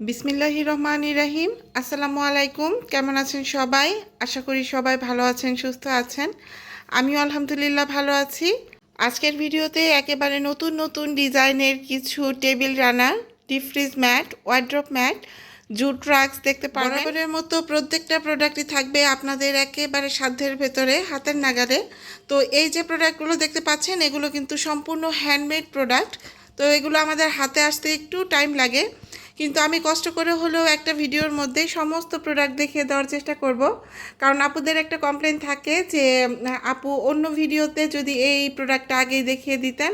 বিসমিল্লাহি রহমান রাহিম। আসসালামু আলাইকুম। কেমন আছেন সবাই? আশা করি সবাই ভালো আছেন, সুস্থ আছেন। আমিও আলহামদুলিল্লাহ ভালো আছি। আজকের ভিডিওতে একেবারে নতুন নতুন ডিজাইনের কিছু table runner, deep fridge mat, wardrobe mat, jute tracks দেখতে পারেন মতো প্রত্যেকটা প্রোডাক্টই থাকবে আপনাদের একেবারে সাধ্যের ভেতরে, হাতের নাগালে। তো এই যে প্রোডাক্টগুলো দেখতে পাচ্ছেন, এগুলো কিন্তু সম্পূর্ণ হ্যান্ডমেড প্রোডাক্ট তো এগুলো আমাদের হাতে আসতে একটু টাইম লাগে। কিন্তু আমি কষ্ট করে হলেও একটা ভিডিওর মধ্যে সমস্ত প্রোডাক্ট দেখিয়ে দেওয়ার চেষ্টা করব। কারণ আপুদের একটা কমপ্লেন থাকে যে, আপু অন্য ভিডিওতে যদি এই প্রোডাক্টটা আগেই দেখিয়ে দিতেন,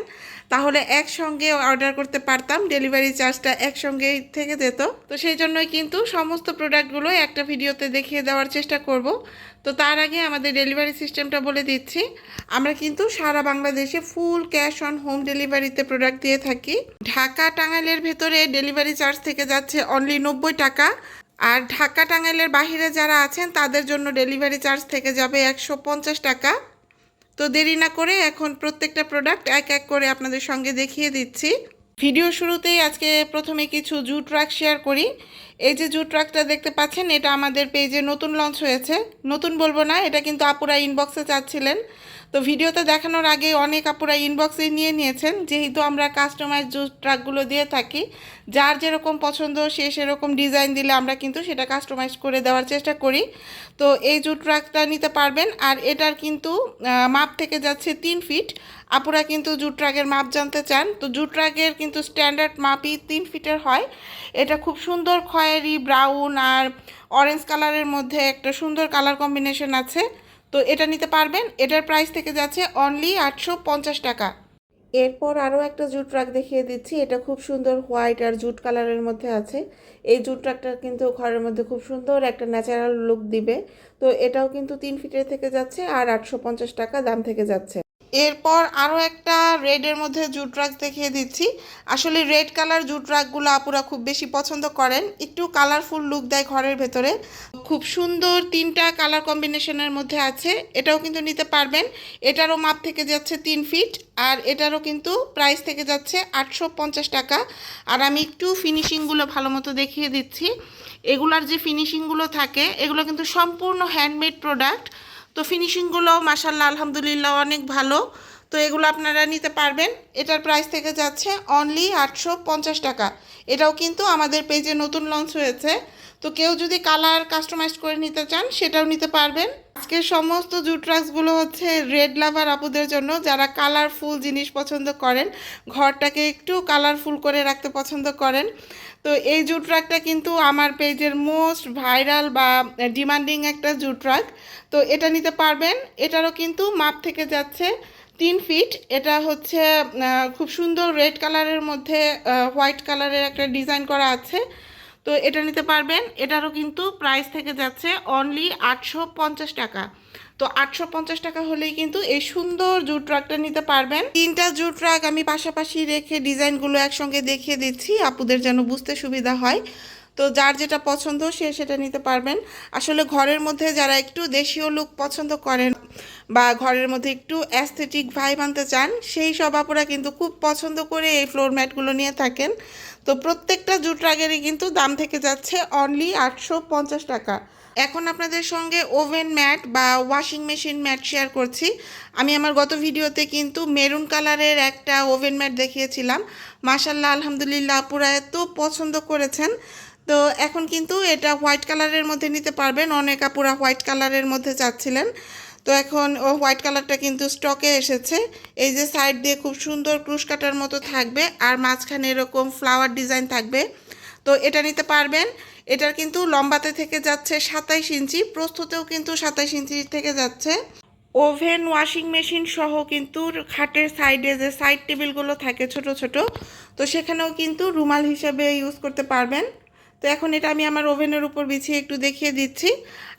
তাহলে একসঙ্গে অর্ডার করতে পারতাম ডেলিভারি চার্জটা একসঙ্গেই থেকে যেত। তো সেই জন্যই কিন্তু সমস্ত প্রোডাক্টগুলো একটা ভিডিওতে দেখিয়ে দেওয়ার চেষ্টা করব। তো তার আগে আমাদের ডেলিভারি সিস্টেমটা বলে দিচ্ছি। আমরা কিন্তু সারা বাংলাদেশে ফুল ক্যাশ অন হোম ডেলিভারিতে প্রোডাক্ট দিয়ে থাকি। ঢাকা টাঙ্গাইলের ভেতরে ডেলিভারি চার্জ থেকে যাচ্ছে অনলি নব্বই টাকা। আর ঢাকা টাঙ্গাইলের বাহিরে যারা আছেন, তাদের জন্য ডেলিভারি চার্জ থেকে যাবে একশো পঞ্চাশ টাকা। তো দেরি না করে এখন প্রত্যেকটা প্রোডাক্ট এক এক করে আপনাদের সঙ্গে দেখিয়ে দিচ্ছি। ভিডিও শুরুতেই আজকে প্রথমে কিছু জুট ট্রাক শেয়ার করি। এই যে জুট ট্রাকটা দেখতে পাচ্ছেন, এটা আমাদের পেজে নতুন লঞ্চ হয়েছে। নতুন বলব না, এটা কিন্তু আপুরা ইনবক্সে চাচ্ছিলেন। তো ভিডিওতে দেখানোর আগে অনেক আপুরা ইনবক্সে নিয়ে নিয়েছেন। যেহেতু আমরা কাস্টমাইজ জুট ট্রাকগুলো দিয়ে থাকি, যার যেরকম পছন্দ, সে সেরকম ডিজাইন দিলে আমরা কিন্তু সেটা কাস্টমাইজ করে দেওয়ার চেষ্টা করি। তো এই জুট ট্রাকটা নিতে পারবেন। আর এটার কিন্তু মাপ থেকে যাচ্ছে তিন ফিট আপুরা কিন্তু জুট ট্রাকের মাপ জানতে চান। তো জুট ট্রাকের কিন্তু স্ট্যান্ডার্ড মাপই তিন ফিটের হয়। এটা খুব সুন্দর খয়েরি ব্রাউন আর অরেঞ্জ কালারের মধ্যে একটা সুন্দর কালার কম্বিনেশন আছে। তো এটা নিতে পারবেন। এটার প্রাইস থেকে যাচ্ছে অনলি আটশো পঞ্চাশ টাকা। এরপর আরও একটা জুট ট্রাক দেখিয়ে দিচ্ছি। এটা খুব সুন্দর হোয়াইট আর জুট কালারের মধ্যে আছে। এই জুট ট্রাকটা কিন্তু ঘরের মধ্যে খুব সুন্দর একটা ন্যাচারাল লুক দিবে। তো এটাও কিন্তু তিন ফিটের থেকে যাচ্ছে আর আটশো পঞ্চাশ টাকা দাম থেকে যাচ্ছে। এরপর আরও একটা রেডের মধ্যে জুট ট্রাক দেখিয়ে দিচ্ছি। আসলে রেড কালার জুট ট্রাকগুলো আপুরা খুব বেশি পছন্দ করেন। একটু কালারফুল লুক দেয় ঘরের ভেতরে। খুব সুন্দর তিনটা কালার কম্বিনেশনের মধ্যে আছে। এটাও কিন্তু নিতে পারবেন। এটারও মাপ থেকে যাচ্ছে তিন ফিট আর এটারও কিন্তু প্রাইস থেকে যাচ্ছে আটশো পঞ্চাশ টাকা। আর আমি একটু ফিনিশিংগুলো ভালো মতো দেখিয়ে দিচ্ছি। এগুলার যে ফিনিশিংগুলো থাকে, এগুলো কিন্তু সম্পূর্ণ হ্যান্ডমেড প্রোডাক্ট তো ফিনিশিংগুলো মাসাল্লাহ আলহামদুলিল্লাহ, অনেক ভালো। তো এগুলো আপনারা নিতে পারবেন। এটার প্রাইস থেকে যাচ্ছে অনলি আটশো পঞ্চাশ টাকা। এটাও কিন্তু আমাদের পেজে নতুন লঞ্চ হয়েছে। তো কেউ যদি কালার কাস্টমাইজ করে নিতে চান, সেটাও নিতে পারবেন। আজকের সমস্ত জুট ট্রাক্সগুলো হচ্ছে রেড লাভার আপুদের জন্য, যারা কালারফুল জিনিস পছন্দ করেন, ঘরটাকে একটু কালারফুল করে রাখতে পছন্দ করেন। তো এই জুট ট্রাকটা কিন্তু আমার পেজের মোস্ট ভাইরাল বা ডিমান্ডিং একটা জুট ট্রাক তো এটা নিতে পারবেন। এটারও কিন্তু মাপ থেকে যাচ্ছে তিন ফিট। এটা হচ্ছে খুব সুন্দর রেড কালারের মধ্যে হোয়াইট কালারের একটা ডিজাইন করা আছে। তো এটা নিতে পারবেন। এটারও কিন্তু প্রাইস থেকে যাচ্ছে অনলি আটশো পঞ্চাশ টাকা। তো আটশো পঞ্চাশ টাকা হলেই কিন্তু এই সুন্দর জুট ট্রাকটা নিতে পারবেন। তিনটা জুট ট্রাক আমি পাশাপাশি রেখে ডিজাইনগুলো একসঙ্গে দেখিয়ে দিচ্ছি, আপুদের যেন বুঝতে সুবিধা হয়। তো যার যেটা পছন্দ সে সেটা নিতে পারবেন। আসলে ঘরের মধ্যে যারা একটু দেশীয় লুক পছন্দ করেন বা ঘরের মধ্যে একটু অ্যাস্থেটিক ভাইব আনতে চান, সেই সব আপুরা কিন্তু খুব পছন্দ করে এই ফ্লোর ম্যাটগুলো নিয়ে থাকেন। তো প্রত্যেকটা জুট রাগেরই কিন্তু দাম থেকে যাচ্ছে অনলি আটশো পঞ্চাশ টাকা। এখন আপনাদের সঙ্গে ওভেন ম্যাট বা ওয়াশিং মেশিন ম্যাট শেয়ার করছি। আমি আমার গত ভিডিওতে কিন্তু মেরুন কালারের একটা ওভেন ম্যাট দেখিয়েছিলাম। মাশাল্লাহ আলহামদুলিল্লাহ আপুরা এত পছন্দ করেছেন। তো এখন কিন্তু এটা হোয়াইট কালারের মধ্যে নিতে পারবেন। অনেক আপুরা হোয়াইট কালারের মধ্যে চাচ্ছিলেন। তো এখন ও হোয়াইট কালারটা কিন্তু স্টকে এসেছে। এই যে সাইড দিয়ে খুব সুন্দর ক্রুশ কাটার মতো থাকবে আর মাঝখানে এরকম ফ্লাওয়ার ডিজাইন থাকবে। তো এটা নিতে পারবেন। এটার কিন্তু লম্বাতে থেকে যাচ্ছে সাতাইশ ইঞ্চি প্রস্তুতেও কিন্তু সাতাইশ ইঞ্চি থেকে যাচ্ছে। ওভেন ওয়াশিং মেশিন সহ কিন্তু খাটের সাইডে যে সাইড টেবিলগুলো থাকে ছোট ছোট, তো সেখানেও কিন্তু রুমাল হিসেবে ইউজ করতে পারবেন। তো এখন এটা আমি আমার ওভেনের উপর বিছিয়ে একটু দেখিয়ে দিচ্ছি।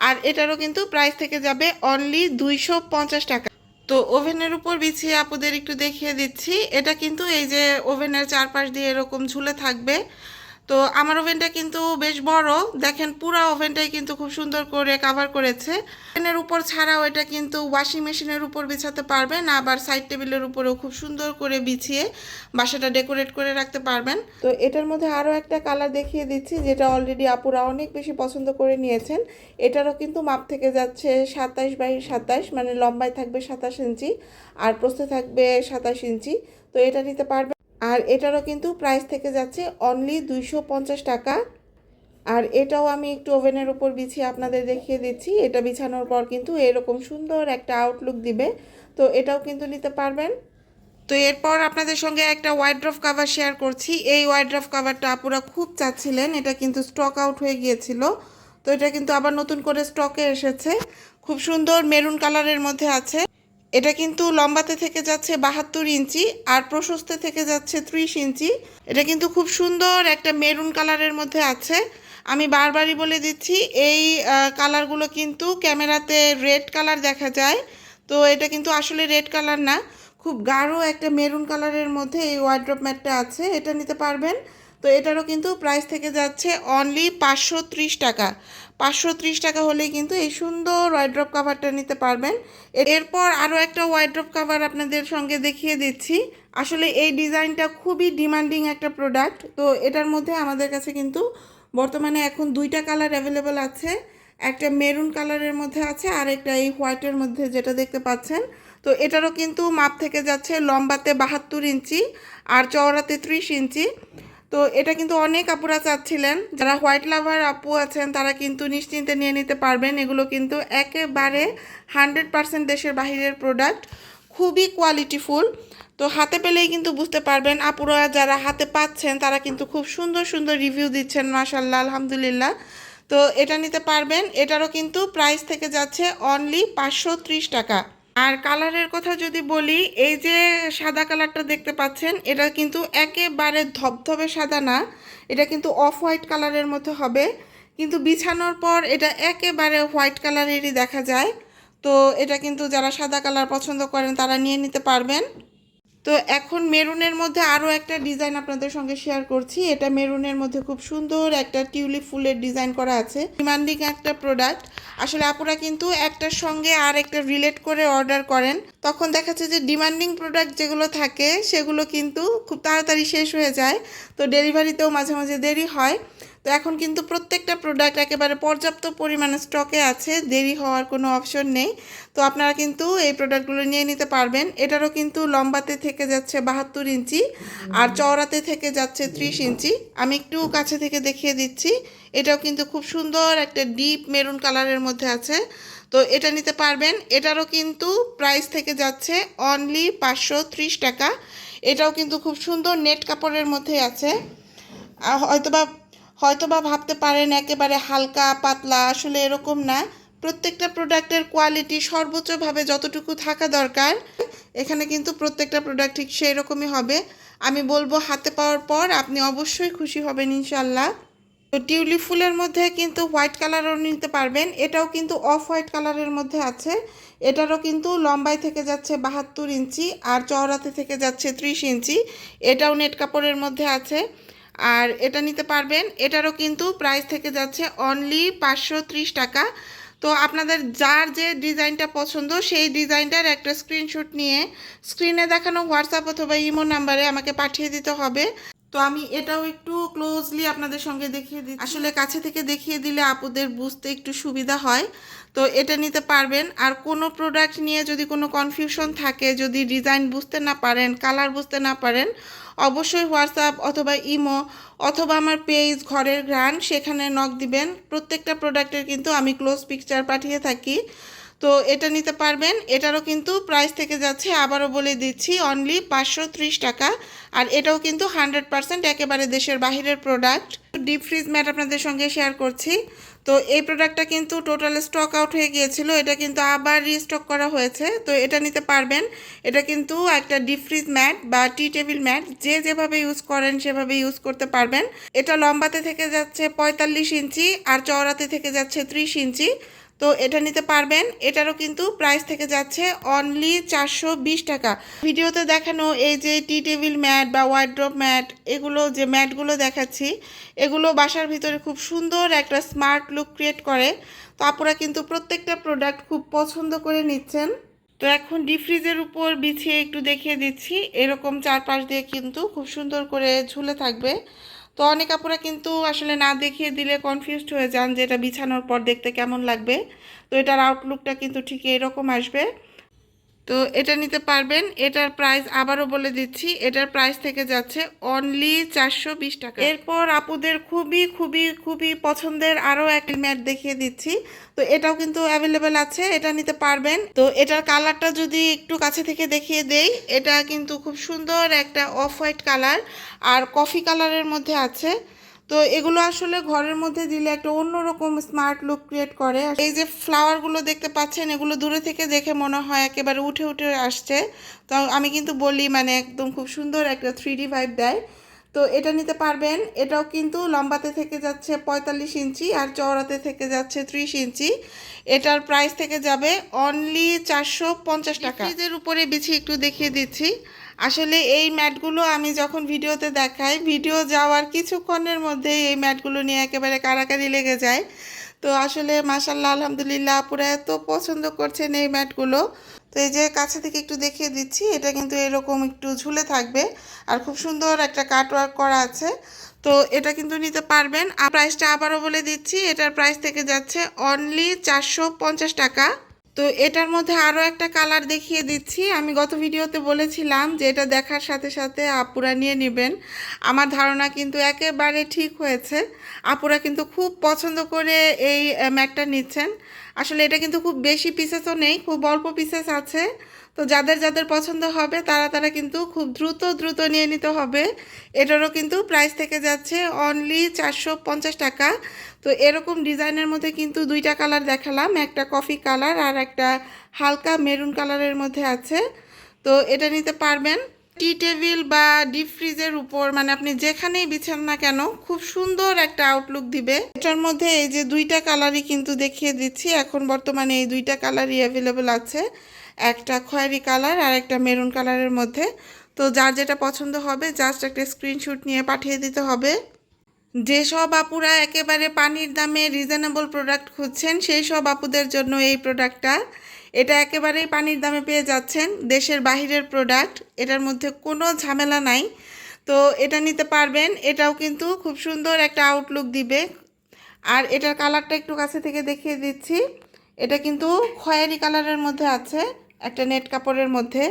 আর এটারও কিন্তু প্রাইস থেকে যাবে অনলি দুইশো পঞ্চাশ টাকা। তো ওভেনের উপর বিছিয়ে আপুদের একটু দেখিয়ে দিচ্ছি। এটা কিন্তু এই যে ওভেনের চারপাশ দিয়ে এরকম ঝুলে থাকবে। তো আমার ওভেনটা কিন্তু বেশ বড়। দেখেন পুরো ওভেনটাই কিন্তু খুব সুন্দর করে কাভার করেছে। ওভেনের উপর ছাড়াও এটা কিন্তু ওয়াশিং মেশিনের উপর বিছাতে পারবেন, আবার সাইড টেবিলের উপরেও খুব সুন্দর করে বিছিয়ে বাসাটা ডেকোরেট করে রাখতে পারবেন। তো এটার মধ্যে আরও একটা কালার দেখিয়ে দিচ্ছি, যেটা অলরেডি আপুরা অনেক বেশি পছন্দ করে নিয়েছেন। এটারও কিন্তু মাপ থেকে যাচ্ছে সাতাশ বাই সাতাশ মানে লম্বায় থাকবে সাতাশ ইঞ্চি, আর প্রস্থে থাকবে সাতাশ ইঞ্চি। তো এটা নিতে পারবেন আর এটারও কিন্তু প্রাইস থেকে যাচ্ছে অনলি দুইশো পঞ্চাশ টাকা। আর এটাও আমি একটু ওভেনের উপর বিছিয়ে আপনাদের দেখিয়ে দিচ্ছি। এটা বিছানোর পর কিন্তু এরকম সুন্দর একটা আউটলুক দিবে। তো এটাও কিন্তু নিতে পারবেন। তো এরপর আপনাদের সঙ্গে একটা ওয়াইড্রফ কাভার শেয়ার করছি। এই ওয়াইড্রফ কাভারটা আপুরা খুব চাচ্ছিলেন। এটা কিন্তু স্টক আউট হয়ে গিয়েছিল। তো এটা কিন্তু আবার নতুন করে স্টকে এসেছে। খুব সুন্দর মেরুন কালারের মধ্যে আছে। এটা কিন্তু লম্বাতে থেকে যাচ্ছে বাহাত্তর ইঞ্চি আর প্রশস্তে থেকে যাচ্ছে ত্রিশ ইঞ্চি। এটা কিন্তু খুব সুন্দর একটা মেরুন কালারের মধ্যে আছে। আমি বারবারই বলে দিচ্ছি, এই কালারগুলো কিন্তু ক্যামেরাতে রেড কালার দেখা যায়। তো এটা কিন্তু আসলে রেড কালার না, খুব গাঢ় একটা মেরুন কালারের মধ্যে এই ওয়ার্ড্রপ ম্যাটটা আছে। এটা নিতে পারবেন। তো এটারও কিন্তু প্রাইস থেকে যাচ্ছে অনলি পাঁচশো ত্রিশ টাকা। পাঁচশো ত্রিশ টাকা হলেই কিন্তু এই সুন্দর ওয়াইড্রপ কাভারটা নিতে পারবেন। এর- এরপর আরও একটা ওয়াইড্রপ কাভার আপনাদের সঙ্গে দেখিয়ে দিচ্ছি। আসলে এই ডিজাইনটা খুবই ডিমান্ডিং একটা প্রোডাক্ট তো এটার মধ্যে আমাদের কাছে কিন্তু বর্তমানে এখন দুইটা কালার অ্যাভেলেবেল আছে। একটা মেরুন কালারের মধ্যে আছে আর একটা এই হোয়াইটের মধ্যে যেটা দেখতে পাচ্ছেন। তো এটারও কিন্তু মাপ থেকে যাচ্ছে লম্বাতে বাহাত্তর ইঞ্চি আর চওড়াতে ত্রিশ ইঞ্চি। তো এটা কিন্তু অনেক আপুরা চাচ্ছিলেন। যারা হোয়াইট লাভার আপু আছেন, তারা কিন্তু নিশ্চিন্তে নিয়ে নিতে পারবেন। এগুলো কিন্তু একেবারে হান্ড্রেড পার্সেন্ট দেশের বাহিরের প্রোডাক্ট খুবই কোয়ালিটিফুল তো হাতে পেলেই কিন্তু বুঝতে পারবেন, আপুরা যারা হাতে পাচ্ছেন, তারা কিন্তু খুব সুন্দর সুন্দর রিভিউ দিচ্ছেন মাশাল্লাহ আলহামদুলিল্লাহ। তো এটা নিতে পারবেন। এটারও কিন্তু প্রাইস থেকে যাচ্ছে অনলি পাঁচশো ত্রিশ টাকা। আর কালারের কথা যদি বলি, এই যে সাদা কালারটা দেখতে পাচ্ছেন, এটা কিন্তু একেবারে ধবধবে সাদা না, এটা কিন্তু অফ হোয়াইট কালারের মতো হবে। কিন্তু বিছানোর পর এটা একেবারে হোয়াইট কালারেরই দেখা যায়। তো এটা কিন্তু যারা সাদা কালার পছন্দ করেন, তারা নিয়ে নিতে পারবেন। তো এখন মেরুনের মধ্যে আরও একটা ডিজাইন আপনাদের সঙ্গে শেয়ার করছি। এটা মেরুনের মধ্যে খুব সুন্দর একটা টিউলিপ ফুলের ডিজাইন করা আছে। ডিমান্ডিং একটা প্রোডাক্ট আসলে আপুরা কিন্তু একটার সঙ্গে আর একটা রিলেট করে অর্ডার করেন। তখন দেখা যাচ্ছে যে ডিমান্ডিং প্রোডাক্ট যেগুলো থাকে, সেগুলো কিন্তু খুব তাড়াতাড়ি শেষ হয়ে যায়। তো ডেলিভারিতেও মাঝে মাঝে দেরি হয়। তো এখন কিন্তু প্রত্যেকটা প্রোডাক্ট একেবারে পর্যাপ্ত পরিমাণে স্টকে আছে দেরি হওয়ার কোনো অপশন নেই। তো আপনারা কিন্তু এই প্রোডাক্টগুলো নিয়ে নিতে পারবেন। এটারও কিন্তু লম্বাতে থেকে যাচ্ছে বাহাত্তর ইঞ্চি আর চওড়াতে থেকে যাচ্ছে ত্রিশ ইঞ্চি। আমি একটু কাছে থেকে দেখিয়ে দিচ্ছি। এটাও কিন্তু খুব সুন্দর একটা ডিপ মেরুন কালারের মধ্যে আছে। তো এটা নিতে পারবেন। এটারও কিন্তু প্রাইস থেকে যাচ্ছে অনলি পাঁচশো ত্রিশ টাকা। এটাও কিন্তু খুব সুন্দর নেট কাপড়ের মধ্যে আছে। আহ, হয়তোবা হয়তোবা ভাবতে পারেন একেবারে হালকা, পাতলা, আসলে এরকম না। প্রত্যেকটা প্রোডাক্টের কোয়ালিটি সর্বোচ্চভাবে যতটুকু থাকা দরকার, এখানে কিন্তু প্রত্যেকটা প্রোডাক্ট ঠিক সেই রকমই হবে। আমি বলব হাতে পাওয়ার পর আপনি অবশ্যই খুশি হবেন ইনশাল্লাহ তো টিউলিপ ফুলের মধ্যে কিন্তু হোয়াইট কালারও নিতে পারবেন। এটাও কিন্তু অফ হোয়াইট কালারের মধ্যে আছে। এটারও কিন্তু লম্বাই থেকে যাচ্ছে বাহাত্তর ইঞ্চি আর চওড়াতে থেকে যাচ্ছে ত্রিশ ইঞ্চি। এটাও নেট কাপড়ের মধ্যে আছে। আর এটা নিতে পারবেন। এটারও কিন্তু প্রাইস থেকে যাচ্ছে অনলি পাঁচশো ত্রিশ টাকা। তো আপনাদের যার যে ডিজাইনটা পছন্দ, সেই ডিজাইনটার একটা স্ক্রিনশট নিয়ে স্ক্রিনে দেখানো হোয়াটসঅ্যাপ অথবা ইমো নাম্বারে আমাকে পাঠিয়ে দিতে হবে। তো আমি এটাও একটু ক্লোজলি আপনাদের সঙ্গে দেখিয়ে দিই আসলে কাছে থেকে দেখিয়ে দিলে আপুদের বুঝতে একটু সুবিধা হয়। তো এটা নিতে পারবেন। আর কোনো প্রোডাক্ট নিয়ে যদি কোনো কনফিউশন থাকে, যদি ডিজাইন বুঝতে না পারেন কালার বুঝতে না পারেন, অবশ্যই হোয়াটসঅ্যাপ অথবা ইমো অথবা আমার পেজ ঘরের গ্রান সেখানে নক দিবেন। প্রত্যেকটা প্রোডাক্টের কিন্তু আমি ক্লোজ পিকচার পাঠিয়ে থাকি। তো এটা নিতে পারবেন। এটারও কিন্তু প্রাইস থেকে যাচ্ছে, আবারও বলে দিচ্ছি অনলি পাঁচশো ত্রিশ টাকা। আর এটাও কিন্তু হান্ড্রেড পার্সেন্ট একেবারে দেশের বাহিরের প্রোডাক্ট ডিপ ফ্রিজ ম্যাট আপনাদের সঙ্গে শেয়ার করছি। তো এই প্রোডাক্টটা কিন্তু টোটাল স্টক আউট হয়ে গিয়েছিল। এটা কিন্তু আবার রিস্টক করা হয়েছে। তো এটা নিতে পারবেন। এটা কিন্তু একটা ডিফ্রিজ ম্যাট বা টি টেবিল ম্যাট যে যেভাবে ইউজ করেন সেভাবে ইউজ করতে পারবেন। এটা লম্বাতে থেকে যাচ্ছে পঁয়তাল্লিশ ইঞ্চি আর চওড়াতে থেকে যাচ্ছে ত্রিশ ইঞ্চি। তো এটা নিতে পারবেন। এটারও কিন্তু প্রাইস থেকে যাচ্ছে অনলি চারশো বিশ টাকা। ভিডিওতে দেখানো এই যে টি টেবিল ম্যাট বা ওয়ার্ড্রপ ম্যাট এগুলো যে ম্যাটগুলো দেখাচ্ছি, এগুলো বাসার ভিতরে খুব সুন্দর একটা স্মার্ট লুক ক্রিয়েট করে। তো আপুরা কিন্তু প্রত্যেকটা প্রোডাক্ট খুব পছন্দ করে নিচ্ছেন। তো এখন ডিপ ফ্রিজের উপর বিছিয়ে একটু দেখিয়ে দিচ্ছি। এরকম চারপাশ দিয়ে কিন্তু খুব সুন্দর করে ঝুলে থাকবে। তো অনেক আপুরা কিন্তু আসলে না দেখিয়ে দিলে কনফিউজড হয়ে যান যে এটা বিছানোর পর দেখতে কেমন লাগবে। তো এটার আউটলুকটা কিন্তু ঠিক এরকম আসবে। তো এটা নিতে পারবেন। এটার প্রাইস আবারও বলে দিচ্ছি। এটার প্রাইস থেকে যাচ্ছে অনলি চারশো বিশ টাকা। এরপর আপুদের খুবই খুবই খুবই পছন্দের আরও একটি ম্যাট দেখিয়ে দিচ্ছি। তো এটাও কিন্তু অ্যাভেলেবেল আছে, এটা নিতে পারবেন। তো এটার কালারটা যদি একটু কাছে থেকে দেখিয়ে দেই, এটা কিন্তু খুব সুন্দর একটা অফ হোয়াইট কালার আর কফি কালারের মধ্যে আছে তো এগুলো আসলে ঘরের মধ্যে দিলে একটা অন্যরকম স্মার্ট লুক ক্রিয়েট করে। এই যে ফ্লাওয়ারগুলো দেখতে পাচ্ছেন, এগুলো দূরে থেকে দেখে মনে হয় একেবারে উঠে উঠে আসছে। তো আমি কিন্তু বলি মানে একদম খুব সুন্দর একটা থ্রি ডি ভাইব দেয়। তো এটা নিতে পারবেন। এটাও কিন্তু লম্বাতে থেকে যাচ্ছে পঁয়তাল্লিশ ইঞ্চি আর চওড়াতে থেকে যাচ্ছে ত্রিশ ইঞ্চি। এটার প্রাইস থেকে যাবে অনলি চারশো পঞ্চাশ টাকা। ফ্রিজের উপরে বিছিয়ে একটু দেখিয়ে দিচ্ছি। আসলে এই ম্যাটগুলো আমি যখন ভিডিওতে দেখাই, ভিডিও যাওয়ার কিছুক্ষণের মধ্যেই এই ম্যাটগুলো নিয়ে একেবারে কারাকারি লেগে যায়। তো আসলে মাসাল্লাহ আলহামদুলিল্লাহ আপুরা এত পছন্দ করছেন এই ম্যাটগুলো। তো এই যে কাছে থেকে একটু দেখিয়ে দিচ্ছি, এটা কিন্তু এরকম একটু ঝুলে থাকবে আর খুব সুন্দর একটা কাটওয়ার্ক করা আছে। তো এটা কিন্তু নিতে পারবেন। আর প্রাইসটা আবারও বলে দিচ্ছি, এটার প্রাইস থেকে যাচ্ছে অনলি চারশো পঞ্চাশ টাকা। তো এটার মধ্যে আরও একটা কালার দেখিয়ে দিচ্ছি। আমি গত ভিডিওতে বলেছিলাম যে এটা দেখার সাথে সাথে আপুরা নিয়ে নেবেন। আমার ধারণা কিন্তু একেবারে ঠিক হয়েছে। আপুরা কিন্তু খুব পছন্দ করে এই ম্যাটটা নিচ্ছেন। আসলে এটা কিন্তু খুব বেশি পিসেসও নেই, খুব অল্প পিসেস আছে। তো যাদের যাদের পছন্দ হবে, তারা তারা কিন্তু খুব দ্রুত দ্রুত নিয়ে নিতে হবে। এটারও কিন্তু প্রাইস থেকে যাচ্ছে অনলি চারশো পঞ্চাশ টাকা। তো এরকম ডিজাইনের মধ্যে কিন্তু দুইটা কালার দেখালাম, একটা কফি কালার আর একটা হালকা মেরুন কালারের মধ্যে আছে। তো এটা নিতে পারবেন। টি টেবিল বা ডিপ ফ্রিজের উপর মানে আপনি যেখানেই বিছান না কেন, খুব সুন্দর একটা আউটলুক দিবে। এটার মধ্যে এই যে দুইটা কালারই কিন্তু দেখিয়ে দিচ্ছি। এখন বর্তমানে এই দুইটা কালারই অ্যাভেলেবেল আছে। একটা খয়েরি কালার আর একটা মেরুন কালারের মধ্যে। তো যার যেটা পছন্দ হবে জাস্ট একটা স্ক্রিনশট নিয়ে পাঠিয়ে দিতে হবে। যেসব আপুরা একেবারে পানির দামে রিজনেবল প্রোডাক্ট খুঁজছেন সেই সব আপুদের জন্য এই প্রোডাক্টটা এটা একেবারেই পানির দামে পেয়ে যাচ্ছেন। দেশের বাহিরের প্রোডাক্ট এটার মধ্যে কোনো ঝামেলা নাই। তো এটা নিতে পারবেন। এটাও কিন্তু খুব সুন্দর একটা আউটলুক দিবে। আর এটার কালারটা একটু কাছে থেকে দেখিয়ে দিচ্ছি। এটা কিন্তু খয়েরি কালারের মধ্যে আছে, একটা নেট কাপড়ের মধ্যে।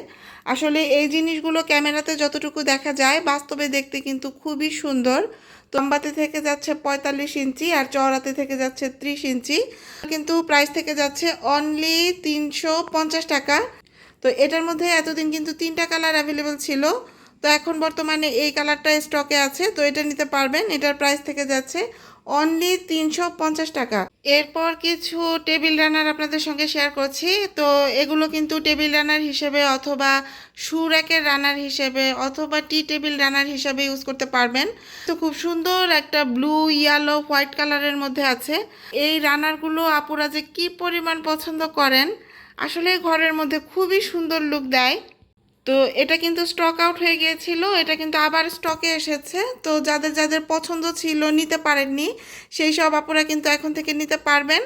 আসলে এই জিনিসগুলো ক্যামেরাতে যতটুকু দেখা যায়, বাস্তবে দেখতে কিন্তু খুবই সুন্দর। লম্বাতে থেকে যাচ্ছে পঁয়তাল্লিশ ইঞ্চি আর চওড়াতে থেকে যাচ্ছে ত্রিশ ইঞ্চি। কিন্তু প্রাইস থেকে যাচ্ছে অনলি তিনশো পঞ্চাশ টাকা। তো এটার মধ্যে এতদিন কিন্তু তিনটা কালার অ্যাভেলেবেল ছিল। তো এখন বর্তমানে এই কালারটা স্টকে আছে। তো এটা নিতে পারবেন। এটার প্রাইস থেকে যাচ্ছে অনলি তিনশো পঞ্চাশ টাকা। এরপর কিছু টেবিল রানার আপনাদের সঙ্গে শেয়ার করছি। তো এগুলো কিন্তু টেবিল রানার হিসেবে অথবা সুরেকের রানার হিসেবে অথবা টি টেবিল রানার হিসেবে ইউজ করতে পারবেন। তো খুব সুন্দর একটা ব্লু ইয়েলো হোয়াইট কালারের মধ্যে আছে। এই রানারগুলো আপুরা যে কি পরিমাণ পছন্দ করেন, আসলে ঘরের মধ্যে খুবই সুন্দর লুক দেয়। তো এটা কিন্তু স্টক আউট হয়ে গিয়েছিল, এটা কিন্তু আবার স্টকে এসেছে। তো যাদের যাদের পছন্দ ছিল নিতে পারেননি, সেই সব আপুরা কিন্তু এখন থেকে নিতে পারবেন।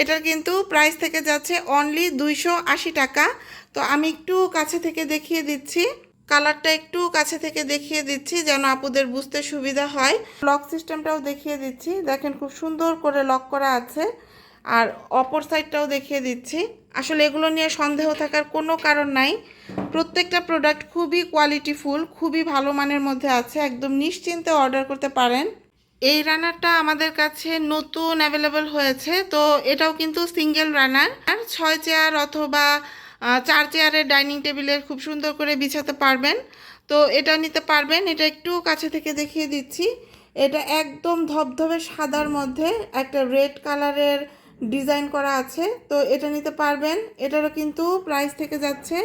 এটার কিন্তু প্রাইস থেকে যাচ্ছে অনলি দুইশো আশি টাকা। তো আমি একটু কাছে থেকে দেখিয়ে দিচ্ছি কালারটা একটু কাছে থেকে দেখিয়ে দিচ্ছি যেন আপুদের বুঝতে সুবিধা হয়। লক সিস্টেমটাও দেখিয়ে দিচ্ছি, দেখেন খুব সুন্দর করে লক করা আছে। আর অপর সাইডটাও দেখিয়ে দিচ্ছি। আসলে এগুলো নিয়ে সন্দেহ থাকার কোনো কারণ নাই। প্রত্যেকটা প্রোডাক্ট খুবই কোয়ালিটিফুল খুবই ভালো মানের মধ্যে আছে। একদম নিশ্চিন্তে অর্ডার করতে পারেন। এই রানারটা আমাদের কাছে নতুন অ্যাভেলেবল হয়েছে। তো এটাও কিন্তু সিঙ্গেল রানার আর ছয় চেয়ার অথবা চার চেয়ারের ডাইনিং টেবিলের খুব সুন্দর করে বিছাতে পারবেন। তো এটা নিতে পারবেন। এটা একটু কাছে থেকে দেখিয়ে দিচ্ছি। এটা একদম ধবধবে সাদার মধ্যে একটা রেড কালারের ডিজাইন করা আছে। তো এটা নিতে পারবেন। এটারও কিন্তু প্রাইস থেকে যাচ্ছে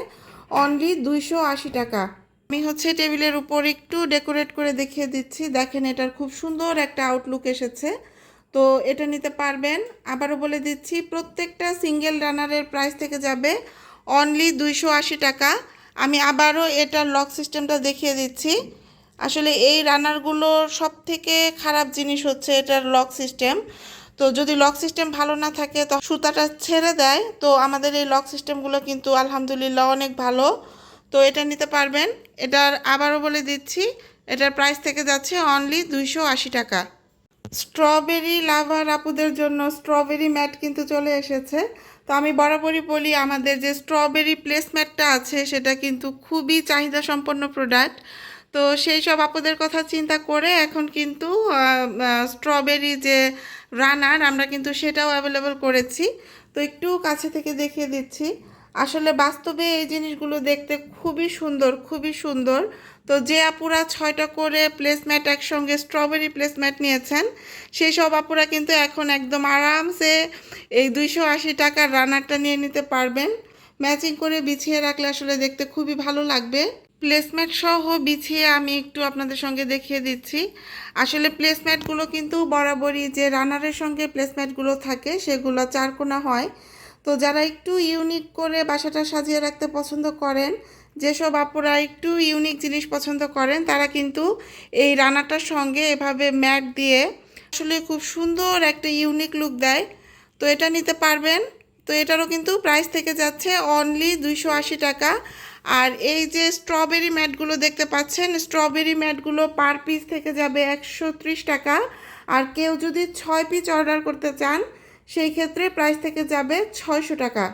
অনলি দুইশো আশি টাকা। আমি হচ্ছে টেবিলের উপর একটু ডেকোরেট করে দেখিয়ে দিচ্ছি। দেখেন এটার খুব সুন্দর একটা আউটলুক এসেছে। তো এটা নিতে পারবেন। আবারও বলে দিচ্ছি, প্রত্যেকটা সিঙ্গেল রানারের প্রাইস থেকে যাবে অনলি দুইশো আশি টাকা। আমি আবারও এটার লক সিস্টেমটা দেখিয়ে দিচ্ছি। আসলে এই রানারগুলোর সব থেকে খারাপ জিনিস হচ্ছে এটার লক সিস্টেম তো যদি লক সিস্টেম ভালো না থাকে, তো সুতাটা ছেড়ে দেয়। তো আমাদের এই লক সিস্টেমগুলো কিন্তু আলহামদুলিল্লাহ অনেক ভালো। তো এটা নিতে পারবেন। এটার আবারও বলে দিচ্ছি, এটার প্রাইস থেকে যাচ্ছে অনলি দুইশো আশি টাকা। স্ট্রবেরি লাভার আপুদের জন্য স্ট্রবেরি ম্যাট কিন্তু চলে এসেছে। তো আমি বরাবরই বলি, আমাদের যে স্ট্রবেরি প্লেসম্যাটটা আছে, সেটা কিন্তু খুবই চাহিদা সম্পন্ন প্রোডাক্ট তো সেই সব আপুদের কথা চিন্তা করে এখন কিন্তু স্ট্রবেরি যে রানার, আমরা কিন্তু সেটাও অ্যাভেলেবল করেছি। তো একটু কাছে থেকে দেখিয়ে দিচ্ছি। আসলে বাস্তবে এই জিনিসগুলো দেখতে খুবই সুন্দর খুবই সুন্দর। তো যে আপুরা ছয়টা করে প্লেসম্যাট একসঙ্গে স্ট্রবেরি প্লেসম্যাট নিয়েছেন সেই সব আপুরা কিন্তু এখন একদম আরামসে এই দুইশো আশি টাকার রানারটা নিয়ে নিতে পারবেন। ম্যাচিং করে বিছিয়ে রাখলে আসলে দেখতে খুবই ভালো লাগবে। প্লেসম্যাট সহ বিছিয়ে আমি একটু আপনাদের সঙ্গে দেখিয়ে দিচ্ছি। আসলে প্লেসম্যাটগুলো কিন্তু বরাবরই যে রানারের সঙ্গে প্লেসমেটগুলো থাকে, সেগুলো চারকোনা হয়। তো যারা একটু ইউনিক করে বাসাটা সাজিয়ে রাখতে পছন্দ করেন, যেসব আপুরা একটু ইউনিক জিনিস পছন্দ করেন, তারা কিন্তু এই রানাটার সঙ্গে এভাবে ম্যাট দিয়ে আসলে খুব সুন্দর একটা ইউনিক লুক দেয়। তো এটা নিতে পারবেন। তো এটারও কিন্তু প্রাইস থেকে যাচ্ছে অনলি দুইশো আশি টাকা। আর এই যে স্ট্রবেরি ম্যাটগুলো দেখতে পাচ্ছেন স্ট্রবেরি ম্যাটগুলো পার পিস থেকে যাবে একশো ত্রিশ টাকা। আর কেউ যদি ছয় পিস অর্ডার করতে চান, সেই ক্ষেত্রে প্রাইস থেকে যাবে ছয়শো টাকা।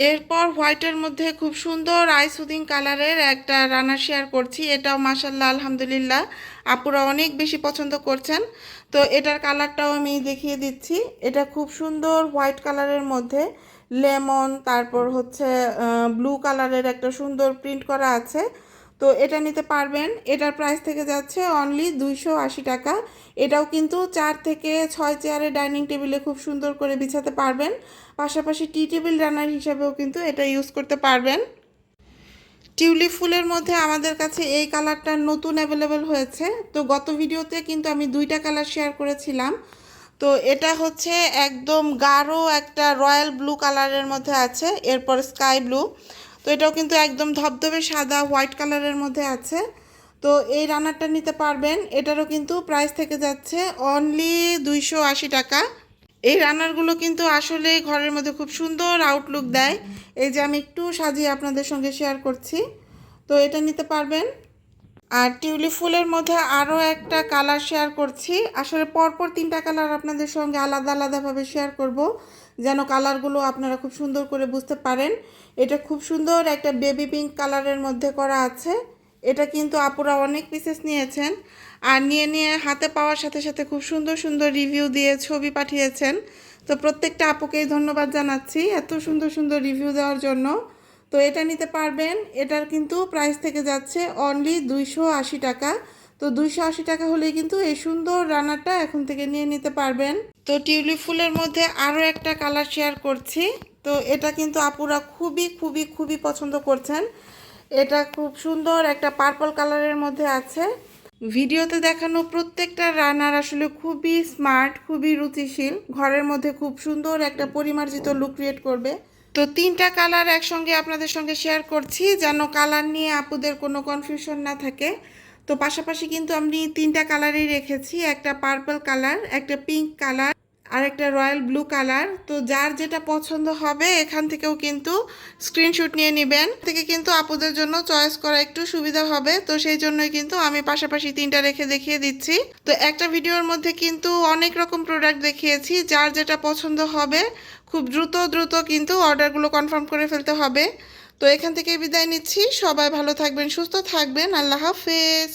এরপর হোয়াইটের মধ্যে খুব সুন্দর আইসুদিং কালারের একটা রানার শেয়ার করছি। এটাও মাসাল্লাহ আলহামদুলিল্লাহ। আপুরা অনেক বেশি পছন্দ করছেন। তো এটার কালারটাও আমি দেখিয়ে দিচ্ছি। এটা খুব সুন্দর হোয়াইট কালারের মধ্যে। লেমন, তারপর হচ্ছে ব্লু কালারের একটা সুন্দর প্রিন্ট করা আছে। তো এটা নিতে পারবেন। এটার প্রাইস থেকে যাচ্ছে অনলি দুইশো আশি টাকা। এটাও কিন্তু চার থেকে ছয় চেয়ারের ডাইনিং টেবিলে খুব সুন্দর করে বিছাতে পারবেন। পাশাপাশি টি টেবিল রানার হিসাবেও কিন্তু এটা ইউজ করতে পারবেন। টিউলিপ ফুলের মধ্যে আমাদের কাছে এই কালারটা নতুন অ্যাভেলেবেল হয়েছে। তো গত ভিডিওতে কিন্তু আমি দুইটা কালার শেয়ার করেছিলাম। তো এটা হচ্ছে একদম গাঢ় একটা রয়্যাল ব্লু কালারের মধ্যে আছে, এরপর স্কাই ব্লু। তো এটাও কিন্তু একদম ধবধবে সাদা, হোয়াইট কালারের মধ্যে আছে। তো এই রানারটা নিতে পারবেন, এটারও কিন্তু প্রাইস থেকে যাচ্ছে অনলি দুইশো আশি টাকা। এই রান্নারগুলো কিন্তু আসলে ঘরের মধ্যে খুব সুন্দর আউটলুক দেয়। এই যে আমি একটু সাজিয়ে আপনাদের সঙ্গে শেয়ার করছি। তো এটা নিতে পারবেন। আর টিউলিপ ফুলের মধ্যে আরও একটা কালার শেয়ার করছি। আসলে পরপর তিনটা কালার আপনাদের সঙ্গে আলাদা আলাদাভাবে শেয়ার করব, যেন কালারগুলো আপনারা খুব সুন্দর করে বুঝতে পারেন। এটা খুব সুন্দর একটা বেবি পিঙ্ক কালারের মধ্যে করা আছে। এটা কিন্তু আপুরা অনেক পিসেস নিয়েছেন। আর নিয়ে নিয়ে হাতে পাওয়ার সাথে সাথে খুব সুন্দর সুন্দর রিভিউ দিয়ে ছবি পাঠিয়েছেন। তো প্রত্যেকটা আপুকেই ধন্যবাদ জানাচ্ছি এত সুন্দর সুন্দর রিভিউ দেওয়ার জন্য। তো এটা নিতে পারবেন। এটার কিন্তু প্রাইস থেকে যাচ্ছে অনলি দুইশো আশি টাকা। তো দুইশো আশি টাকা হলেই কিন্তু এই সুন্দর রানারটা এখন থেকে নিয়ে নিতে পারবেন। তো টিউলিপ ফুলের মধ্যে আরও একটা কালার শেয়ার করছি। তো এটা কিন্তু আপুরা খুবই খুবই খুবই পছন্দ করছেন। এটা খুব সুন্দর একটা পার্পল কালারের মধ্যে আছে। ভিডিওতে দেখানো প্রত্যেকটা রানার আসলে খুবই স্মার্ট খুবই রুচিশীল। ঘরের মধ্যে খুব সুন্দর একটা পরিমার্জিত লুক ক্রিয়েট করবে। তো তিনটা কালার একসঙ্গে আপনাদের সঙ্গে শেয়ার করছি, যেন কালার নিয়ে আপুদের কোনো কনফিউশন না থাকে। তো পাশাপাশি কিন্তু আমি তিনটা কালারই রেখেছি, একটা পার্পল কালার একটা পিঙ্ক কালার আর একটা রয়্যাল ব্লু কালার তো যার যেটা পছন্দ হবে, এখান থেকেও কিন্তু স্ক্রিনশট নিয়ে নেবেন। থেকে কিন্তু আপুদের জন্য চয়েস করা একটু সুবিধা হবে, তো সেই জন্যই কিন্তু আমি পাশাপাশি তিনটা রেখে দেখিয়ে দিচ্ছি। তো একটা ভিডিওর মধ্যে কিন্তু অনেক রকম প্রোডাক্ট দেখিয়েছি, যার যেটা পছন্দ হবে খুব দ্রুত দ্রুত কিন্তু অর্ডারগুলো কনফার্ম করে ফেলতে হবে। তো এখান থেকে বিদায় নিচ্ছি। সবাই ভালো থাকবেন, সুস্থ থাকবেন। আল্লাহ হাফেজ।